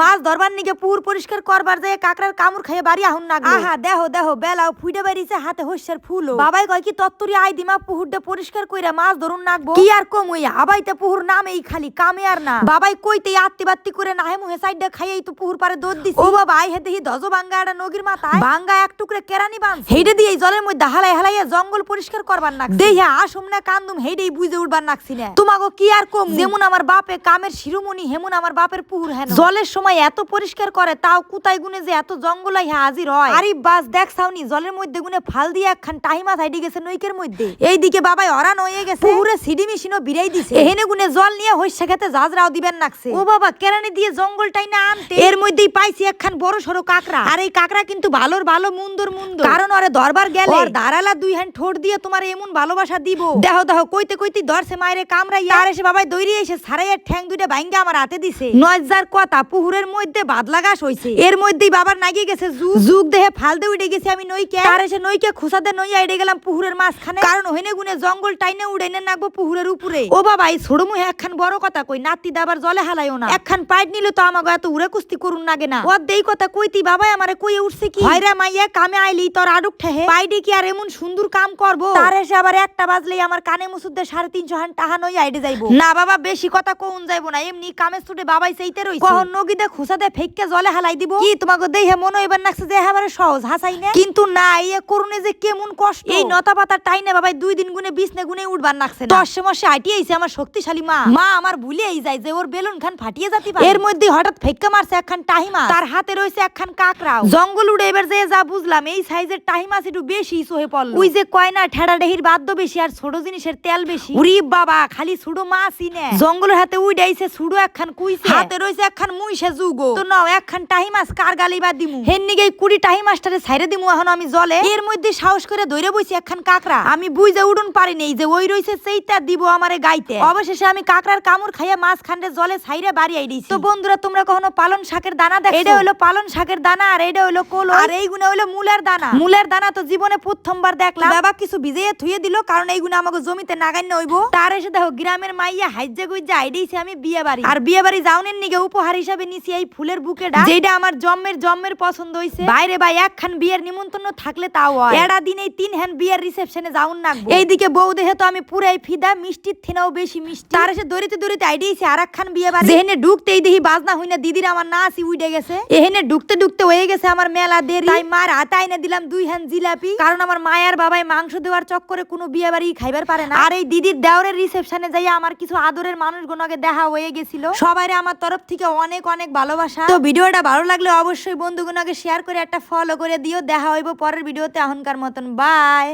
মাছ ধরবার নিকে পুকুর পরিষ্কার করবার যায় কাকড়ার কামড় খাইয়ে বাড়ি আহুন না আহা দেহ দেহ বেলাও ফুটে বেরিয়েছে হাতে হস্যের ফুল বাবাই কয় কি তত্তরি আই দিমা পুহুরটা পরিষ্কার কইরা মাছ ধরুন নাকবো কি আর কম হাবাইতে পুহুর নামেই খালি কামে আর না। বাবাই কইতে আত্তি বাত্তি করে নাহে মুহে সাইডে খাইয়েই তো পুহুর পারে দৌড় দিছি। ও বাবা আই হেতে হি দজ বাঙ্গা একটা নগির মাথায়। বাঙ্গা এক টুকরে কেরানি বান হেইডে দিয়ে জলের মধ্যে হালাই হালাইয়া জঙ্গল পরিষ্কার করবার নাক দেহিয়া আসুম না কান্দুম হেইডেই বুঝে উঠবার নাকছি না। তোমাগো কি আর কম? যেমন আমার বাপে কামের শিরোমণি হেমন আমার বাপের পুহুর হেন জলের সময় এত পরিষ্কার করে তাও কুতাই গুনে যে এত জঙ্গলাই হাজির হয়। আরে বাস দেখ সাউনি জলের মধ্যে গুনে ফাল দিয়ে একখান টাইম মাথায় গেছে নইকের মধ্যে। এইদিকে বাবাই অরান হয়ে গেছে। পুকুরে সিডি মেশিনও বিরাই দিছে। এহেনে গুনে জল নিয়ে হইসা খেতে জাজরাও দিবেন নাকছে। ও বাবা কেরানি দিয়ে জঙ্গলটাই না আনতে। এর মধ্যেই পাইছি একখান বড় সড়ো কাকড়া। আর এই কাকড়া কিন্তু ভালোর ভালো মুন্দর মুন্দর। কারণ ওরে দরবার গেলে ওর দাঁড়ালা দুই হ্যান্ড ঠোঁট দিয়ে তোমার এমন ভালোবাসা দিব। দেহ দেহ কইতে কইতে ধরছে মায়েরে কামড়াইয়া। আর এসে বাবাই দৌড়ি এসে সারাইয়া ঠ্যাং দুইটা ভাঙ্গা আমার হাতে দিছে। নয়জার কথা পুহুরের মধ্যে বাদলা গাছ হইছে। এর মধ্যেই বাবার নাগিয়ে গেছে যুগ। যুগ দেহে ফালতে উঠে গেছে আমি নইকে। আর এসে নইকে খুসাতে নইয়া এড়ে গেলাম পুহুরের মাঝখানে। কারণ হইনে গুনে জঙ্গল টাইনে উড়াইনে নাকবো পুহুরের উপরে। ও বাবা এই ছোট মুহে একখান বড় কথা কই নাতি দাবার জলে হালাইও না। একখান পাইট নিলে তো আমাকে এত উড়ে কুস্তি করুন নাগে না। ও দেই কথা কইতি বাবাই আমারে কইয়ে উঠছে কি? হয়রা মাইয়া কামে আইলি তোর আডুক ঠেহে। পাইডি কি আর এমন সুন্দর কাম করব? তার এসে আবার একটা বাজলেই আমার কানে মুসুদ্দে সাড়ে তিনশো হান টাহা নই আইডে যাইবো। না বাবা বেশি কথা কোন যাইবো না। এমনি কামে ছুটে বাবাই সেইতে রইছে। কখন নগিদে খুসাদে ফেককে জলে হালাই দিব? কি তোমাকে মনে হইবার নাকছে যে এবারে সহজ হাসাই না? কিন্তু না ইয়ে করুনে যে কেমন কষ্ট। এই নতা পাতার টাইনে বাবাই দুই দিন গুনে বিছনে গুনে উঠবার নাকছে না। দশ আইটি আইছে আমার শক্তিশালী মা। মা আমার ভুলেই যায় যে ওর বেলুন খান ফাটিয়ে যাতি পারে। এর মধ্যে হঠাৎ ফেক্কা মারছে একখান টাহিমা। তার হাতে রয়েছে একখান কাকড়াও জঙ্গল উড়ে এবার যে যা বুঝলাম এই সাইজের টাহিমাছ একটু বেশি সোহে পড়ল। ওই যে কয় না ঠেড়া ডেহির বাদ্য বেশি আর ছোট জিনিসের তেল বেশি। উরি বাবা খালি ছুড়ো মাছই নে জঙ্গলের হাতে উইডাইছে ছুড়ো একখান কুইছে। হাতে রয়েছে একখান মুইসে যুগো তো নাও একখান টাহি মাছ কার গালি বা দিমু? হেন নিগে কুড়ি টাহি মাছটারে ছাইরে দিমু এখন আমি জলে। এর মধ্যে সাহস করে ধরে বইছি একখান কাকড়া। আমি বুঝে উড়ুন পারি নেই যে ওই রইছে সেইটা দিব আমারে গাইতে। অবশেষে আমি কাকড়ার কামড় খাইয়া মাছ খান্ডে জলে ছাইরে বাড়ি আইডিছি তো বন্ধুরা তোমরা কখনো পালন শাকের দানা দেখো এটা হলো পালন শাকের দানা আর এটা হলো কোলো। আর এই এইগুলো হলো মুলের দানা। মুলের দানা তো জীবনে প্রথমবার দেখলাম। বাবা কিছু ভিজিয়ে থুয়ে দিল কারণ এই এইগুলো আমাকে জমিতে নাগান্য হইবো তার এসে দেখো গ্রামের মাইয়া হাইজে গুইজে আইডিছি আমি বিয়ে বাড়ি আর বিয়ে বাড়ি যাওনের নিগে উপহার হিসাবে নিছি এই ফুলের বুকেটা যেটা আমার জম্মের জম্মের পছন্দ হইছে। বাইরে ভাই একখান বিয়ের নিমন্ত্রণ থাকলে তাও হয়। এরা দিনেই তিন হ্যান বিয়ের রিসেপশনে যাউন না এইদিকে বউ দেহে তো আমি পুরাই ফিদা মিষ্টির থিনাও বেশি মিষ্টি। তার এসে দড়িতে দড়িতে আইডিয়েছে আর একখান বিয়ে বাড়ি। যেহেনে ঢুকতেই দেখি বাজনা হইনা দিদির আমার না আসি উইডে গেছে। এহেনে ঢুকতে ঢুকতে হয়ে গেছে আমার মেলা দেরি। তাই মার হাতে আইনে দিলাম দুই হ্যান জিলাপি। কারণ আমার মায়ের বাবাই মাংস দেওয়ার চক্করে কোনো বিয়ে বাড়ি খাইবার পারে না। আর এই দিদির দেওরের রিসেপশনে যাই আমার কিছু আদরের মানুষগুলোকে দেখা হয়ে গেছিল। সবাইরে আমার তরফ থেকে অনেক অনেক ভালোবাসা। তো ভিডিওটা ভালো লাগলে অবশ্যই বন্ধুগুলোকে শেয়ার করে একটা ফলো করে দিও। দেখা হইব পরের ভিডিওতে। এখনকার মতন বাই